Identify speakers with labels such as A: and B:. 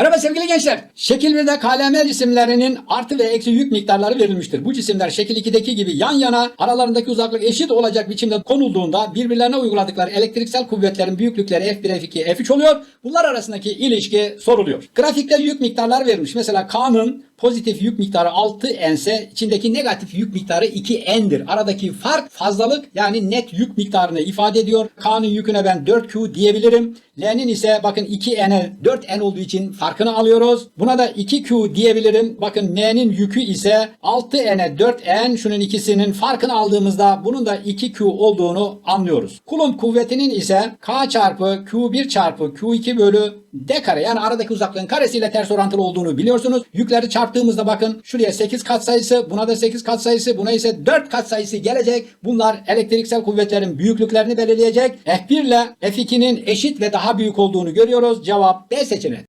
A: Merhaba sevgili gençler. Şekil 1'de KLM cisimlerinin artı ve eksi yük miktarları verilmiştir. Bu cisimler şekil 2'deki gibi yan yana aralarındaki uzaklık eşit olacak biçimde konulduğunda birbirlerine uyguladıkları elektriksel kuvvetlerin büyüklükleri F1, F2, F3 oluyor. Bunlar arasındaki ilişki soruluyor. Grafikte yük miktarları verilmiş. Mesela K'nın pozitif yük miktarı 6 n ise içindeki negatif yük miktarı 2 n'dir. Aradaki fark fazlalık yani net yük miktarını ifade ediyor. K'nın yüküne ben 4Q diyebilirim. L'nin ise bakın 2n'e 4n olduğu için farkını alıyoruz. Buna da 2Q diyebilirim. Bakın N'nin yükü ise 6n'e 4n. Şunun ikisinin farkını aldığımızda bunun da 2Q olduğunu anlıyoruz. Kulomb kuvvetinin ise K çarpı Q1 çarpı Q2 bölü D kare yani aradaki uzaklığın karesiyle ters orantılı olduğunu biliyorsunuz. Yükleri çarptığımızda bakın şuraya 8 katsayısı, buna da 8 katsayısı, buna ise 4 katsayısı gelecek. Bunlar elektriksel kuvvetlerin büyüklüklerini belirleyecek. F1 ile F2'nin eşit ve daha büyük olduğunu görüyoruz. Cevap B seçeneği.